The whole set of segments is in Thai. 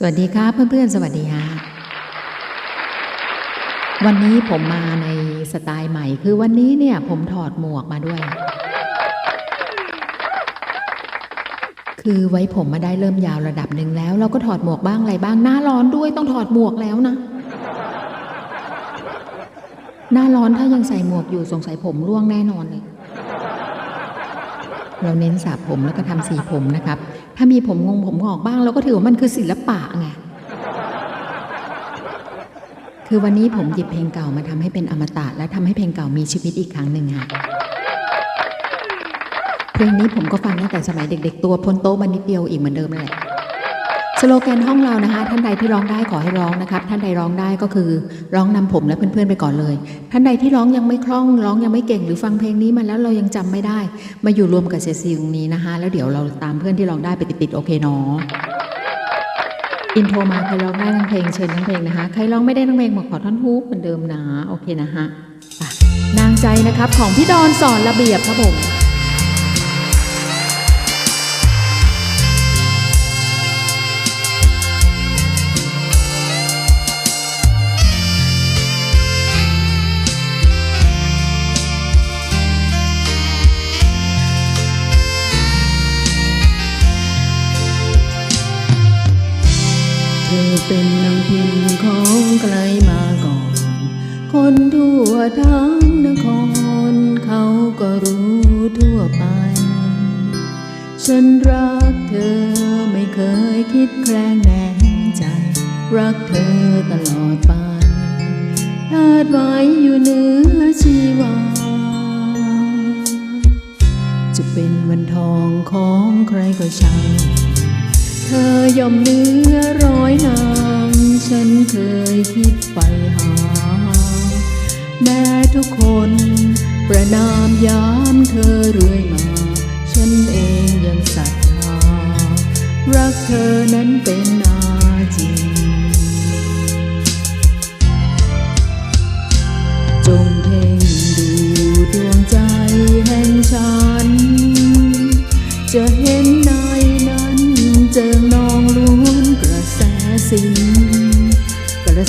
สวัสดีครับเพื่อนๆ สวัสดีฮะวันนี้ผมมาในสไตล์ใหม่ คือวันนี้เนี่ยผมถอดหมวกมาด้วย คือไว้ผมมาได้เริ่มยาวระดับหนึ่งแล้ว เราก็ถอดหมวกบ้างอะไรบ้าง หน้าร้อนด้วยต้องถอดหมวกแล้วนะ หน้าร้อนถ้ายังใส่หมวกอยู่สงสัยผมร่วงแน่นอนเลย เราเน้นสระผมแล้วก็ทำสีผมนะครับ ถ้ามีผมงงผมงอกบ้างเราก็ถือว่ามันคือศิลปะไงคือวันนี้ผมหยิบเพลงเก่ามาทำให้เป็นอมตะและทำให้เพลงเก่ามีชีวิตอีกครั้งหนึ่งค่ะเพลงนี้ผมก็ฟังตั้งแต่สมัยเด็ก ๆ ตัวพ้นโต๊ะมานิดเดียวอีกเหมือนเดิมเลย สโลแกนห้องเรานะคะ ท่านใดที่ร้องได้ขอให้ร้องนะครับ ท่านใดร้องได้ก็คือร้องนำผมและเพื่อนๆไปก่อนเลย ท่านใดที่ร้องยังไม่คล่อง ร้องยังไม่เก่งหรือฟังเพลงนี้มาแล้วเรายังจำไม่ได้ มาอยู่รวมกับเซซีตรงนี้นะคะ แล้วเดี๋ยวเราตามเพื่อนที่ร้องได้ไปติดๆโอเคเนาะอินโทรมาใครร้องได้ทั้งเพลงเชิญทั้งเพลงนะคะใครร้องไม่ได้ทั้งเพลงบอกขอท่อนฮุกเหมือนเดิมนะโอเคนะฮะนางใจนะครับของพี่ดอนสอนระเบียบครับผม เป็นนางพิมของไกลมาก่อน คนทั่วทั้งนคร เขาก็รู้ทั่วไป ฉันรักเธอไม่เคยคิดแคลงแนงใจ รักเธอตลอดไปลาดไว้อยู่เหนือชีวา จะเป็นวันทองของใครก็ช่าง เธอย่อมเนื้อร้อยนางฉันเคยคิดไปหา แม้ทุกคนประนามยามเธอเรื่อยมา ฉันเองยังศรัทธา รักเธอนั้นเป็นอาจริง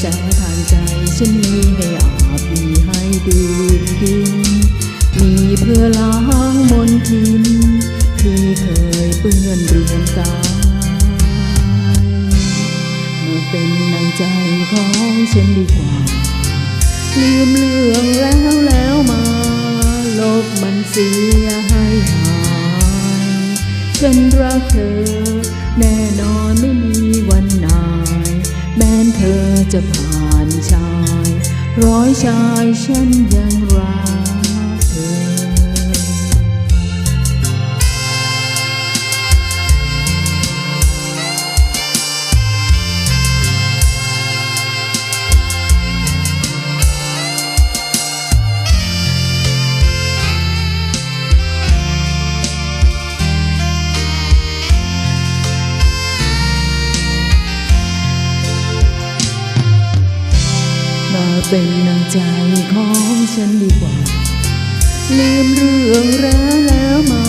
แสทางใจฉันมีให้อาบมีให้ดื่มกิน มีเพื่อล้างมนทิน ที่เคยเปื้อนเรือนกายมาเป็นนางใจของฉันดีกว่า ลืมเรื่องแล้วแล้วมาลบมันเสียให้หาย ฉันรักเธอแน่นอน จะผ่านชาย ร้อยชายฉันยังรัก เป็นนางใจของฉันดีกว่า ลืมเรื่องแล้วแล้วมา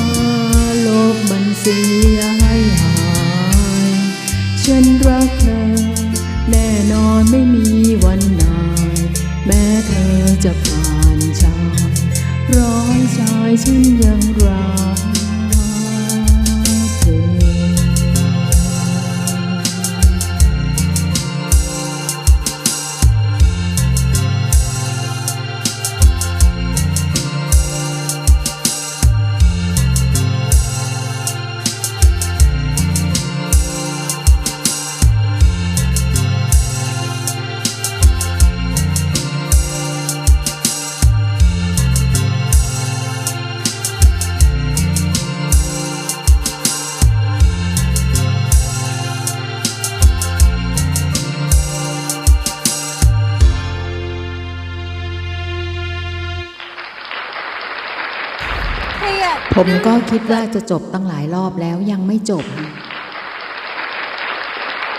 ลบมันเสียให้หายฉันรักเธอ แน่นอนไม่มีวันนายแม้เธอจะผ่านชายร้อยชายฉันยังรัก ผมก็คิดว่าจะจบตั้งหลายรอบแล้วยังไม่จบ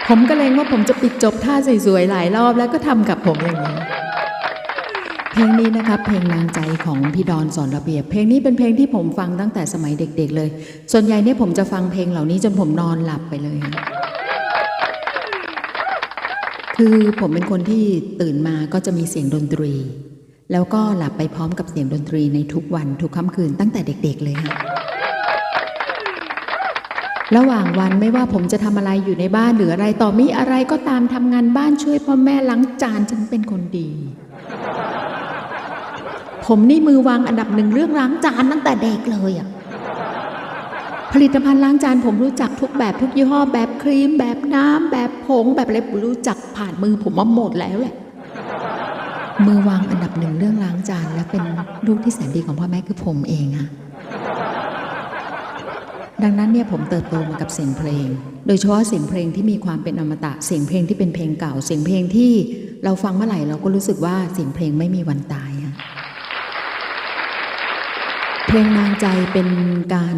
ผมก็เลยว่าผมจะปิดจบท่าสวยๆหลายรอบแล้วก็ทำกับผมอย่างนี้ เพลงนี้นะครับเพลงนางใจของพี่ดอนสอนระเบียบ เพลงนี้เป็นเพลงที่ผมฟังตั้งแต่สมัยเด็ก ๆ เลย ส่วนใหญ่เนี่ยผมจะฟังเพลงเหล่านี้จนผมนอนหลับไปเลย คือผมเป็นคนที่ตื่นมาก็จะมีเสียงดนตรี แล้วก็หลับไปพร้อมกับเสียงดนตรีในทุกวันทุกค่ำคืนตั้งแต่เด็ก ๆ เลยฮะระหว่างวันไม่ว่าผมจะทำอะไรอยู่ในบ้านหรืออะไรต่อมีอะไรก็ตามทำงานบ้านช่วยพ่อแม่ล้างจานฉันเป็นคนดี ผมนี่มือวางอันดับหนึ่งเรื่องล้างจานตั้งแต่เด็กเลยอะผลิตภัณฑ์ล้างจานผมรู้จักทุกแบบทุกยี่ห้อแบบครีม แบบน้ำแบบผงแบบอะไรผมรู้จักผ่านมือผมมาหมดแล้วแหละ มือวางอันดับหนึ่งเรื่องล้างจาน และเป็นลูกที่แสนดีของพ่อแม่คือผมเองอะดังนั้นเนี่ยผมเติบโตมากับเสียงเพลง โดยเฉพาะเสียงเพลงที่มีความเป็นอมตะ เสียงเพลงที่เป็นเพลงเก่า เสียงเพลงที่เราฟังเมื่อไหร่เราก็รู้สึกว่าเสียงเพลงไม่มีวันตายอะเพลงนางใจเป็นการ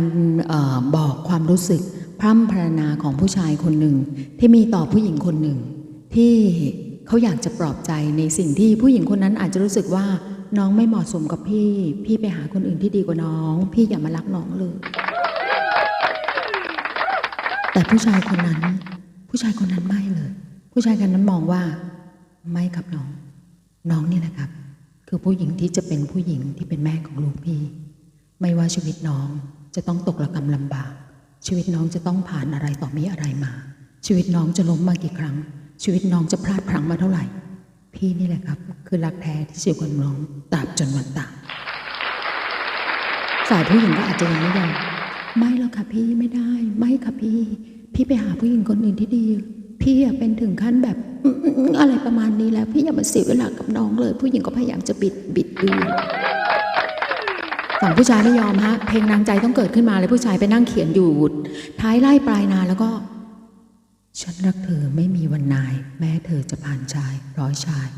ออบอกความรู้สึก พร่ำพรรณนาของผู้ชายคนหนึ่ง ที่มีต่อผู้หญิงคนหนึ่ง ที่ เขาอยากจะปลอบใจในสิ่งที่ผู้หญิงคนนั้นอาจจะรู้สึกว่าน้องไม่เหมาะสมกับพี่ พี่ไปหาคนอื่นที่ดีกว่าน้อง พี่อย่ามารักน้องเลย แต่ผู้ชายคนนั้น ผู้ชายคนนั้นไม่เลย ผู้ชายคนนั้นมองว่า ไม่กับน้อง น้องเนี่ยนะครับ คือผู้หญิงที่จะเป็นผู้หญิงที่เป็นแม่ของลูกพี่ ไม่ว่าชีวิตน้องจะต้องตกระกำลำบาก ชีวิตน้องจะต้องผ่านอะไรต่อมีอะไรมา ชีวิตน้องจะล้มมากี่ครั้ง ชีวิตน้องจะพลาดพลั้งมาเท่าไหร่ พี่นี่แหละครับ คือรักแท้ที่จะอยู่กับน้องตราบจนวันตายฝ่ายผู้หญิงก็อาจจะยังไม่ยอมไม่หรอกค่ะพี่ไม่ได้ ไม่ค่ะพี่ พี่ไปหาผู้หญิงคนอื่นที่ดี พี่อะเป็นถึงขั้นแบบอืมๆอะไรประมาณนี้แล้ว พี่อย่ามาเสียเวลากับน้องเลย ผู้หญิงก็พยายามจะบิดบิดเบือนฝั่งผู้ชายไม่ยอมฮะเพลงนางใจต้องเกิดขึ้นมาเลยผู้ชายไปนั่งเขียนอยู่ท้ายไล่ปลายนาแล้วก็ ฉันรักเธอไม่มีวันนาย แม้เธอจะผ่านชาย ร้อยชาย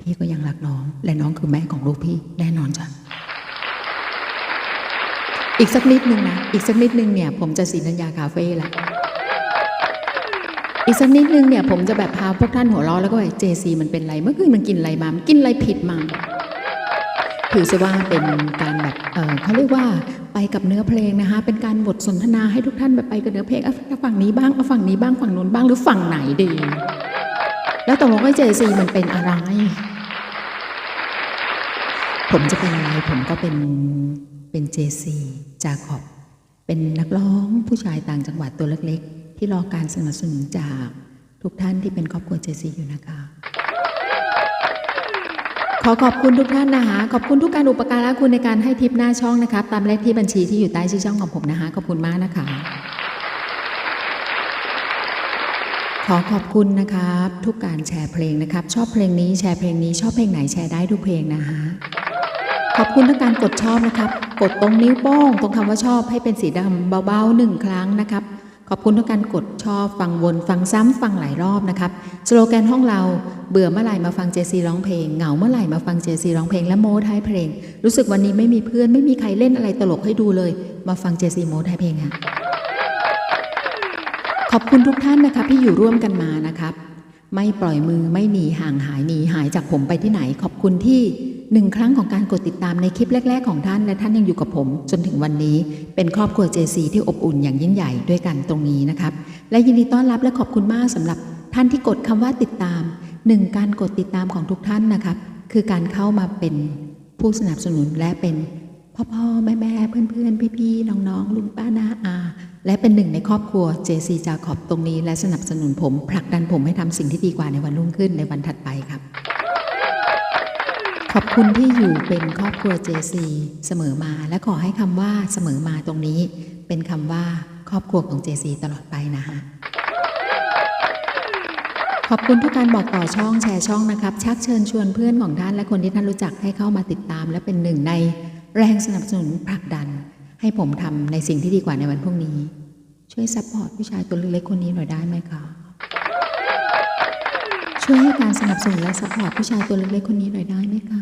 พี่ก็ยังรักน้อง และน้องคือแม่ของลูกพี่แน่นอนจ้ะอีกสักนิดนึงนะอีกสักนิดนึงเนี่ย ผมจะสีนัญญาคาเฟ่ละอีกสักนิดนึงเนี่ยผมจะแบบพาพวกท่านหัวเราะแล้วก็แบบเจซีมันเป็นไร เมื่อคืนมันกินอะไรมา มันกินอะไรผิดมาถือซะว่าเป็นการแบบเออเขาเรียกว่า ไปกับเนื้อเพลงนะคะ เป็นการบทสนทนาให้ทุกท่านแบบไปกับเนื้อเพลงเอาฝั่งนี้บ้างเอาฝั่งนี้บ้างฝั่งนู้นบ้างหรือฝั่งไหนดี แล้วตกลงไอ้เจซีมันเป็นอะไร ผมจะเป็นอะไร ผมก็เป็นเป็นเจซีจาขอบ เป็นนักร้องผู้ชายต่างจังหวัดตัวเล็กๆ ที่รอการสนับสนุนจากทุกท่านที่เป็นครอบครัวเจซีอยู่นะคะ ขอขอบคุณทุกท่านนะคะขอบคุณทุกการอุปการะคุณในการให้ทิปหน้าช่องนะครับตามเลขที่บัญชีที่อยู่ใต้ชื่อช่องของผมนะคะขอบคุณมากนะคะ ขอขอบคุณนะครับทุกการแชร์เพลงนะครับ ชอบเพลงนี้แชร์เพลงนี้ชอบเพลงไหนแชร์ได้ทุกเพลงนะคะขอบคุณทุกการกดชอบนะครับ กดตรงนิ้วโป้งตรงคำว่าชอบให้เป็นสีดำเบาๆหนึ่งครั้งนะครับ อบคุณทุกการกดชอบฟังวนฟังซ้ำฟังหลายรอบนะครับสโลแกนห้องเราเบื่อเมื่อไหร่มาฟังเจซีร้องเพลงเหงาเมื่อไหร่มาฟังเจซีร้องเพลงและโมท้ายเพลง รู้สึกวันนี้ไม่มีเพื่อนไม่มีใครเล่นอะไรตลกให้ดูเลย มาฟังเจซีโมท้ายเพลงค่ะขอบคุณทุกท่านนะครับที่อยู่ร่วมกันมานะครับ ไม่ปล่อยมือไม่หนีห่างหายหนีหายจากผมไปที่ไหน ขอบคุณที่ หนึ่งครั้งของการกดติดตามในคลิปแรก ๆ ของท่านและท่านยังอยู่กับผม จนถึงวันนี้เป็นครอบครัว JC ที่อบอุ่นอย่างยิ่งใหญ่ด้วยกันตรงนี้นะครับและยินดีต้อนรับและขอบคุณมากสำหรับท่านที่กดคำว่าติดตามหนึ่งการกดติดตามของทุกท่านนะครับคือการเข้ามาเป็นผู้สนับสนุนและเป็นพ่อพ่อแม่แม่เพื่อนเพื่อนพี่พี่ๆน้องๆลุงป้าน้าอา และเป็นหนึ่งในครอบครัว JC จาขอบตรงนี้ และสนับสนุนผมผลักดันผมให้ทำสิ่งที่ดีกว่าในวันรุ่งขึ้นในวันถัดไปครับ ขอบคุณที่อยู่เป็นครอบครัว JC เสมอมาและขอให้คำว่าเสมอมาตรงนี้ เป็นคำว่าครอบครัวของ JC ตลอดไปนะฮะขอบคุณทุกการบอกต่อช่องแชร์ช่องนะครับ ชักเชิญชวนเพื่อนของท่านและคนที่ท่านรู้จักให้เข้ามาติดตาม และเป็นหนึ่งในแรงสนับสนุนผลักดัน ให้ผมทำในสิ่งที่ดีกว่าในวันพรุ่งนี้ ช่วยซัพพอร์ตผู้ชายตัวเล็กๆคนนี้หน่อยได้ไหมคะ ช่วยให้การสนับสนุนและซัพพอร์ตผู้ชายตัวเล็กๆคนนี้หน่อยได้ไหมคะ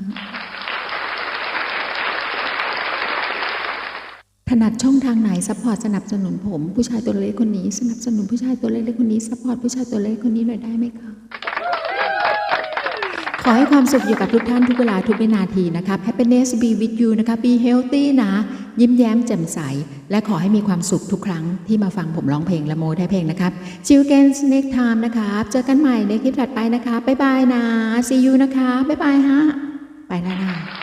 ถนัดช่องทางไหนซัพพอร์ตสนับสนุนผม ผู้ชายตัวเล็กคนนี้ สนับสนุนผู้ชายตัวเล็กๆคนนี้ซัพพอร์ตผู้ชายตัวเล็กคนนี้หน่อยได้ไหมคะ ขอให้ความสุขอยู่กับทุกท่านทุกเวลาทุกวินาทีนะครับ Happiness be with you นะคะ be healthy นะ ยิ้มแย้มแจ่มใส และขอให้มีความสุขทุกครั้งที่มาฟังผมร้องเพลงละโมได้เพลงนะครับ See you again next time นะครับ เจอกันใหม่ในคลิปถัดไปนะคะบ๊ายบายนะ See you นะคะบ๊ายบายฮะ ไปแล้วนะ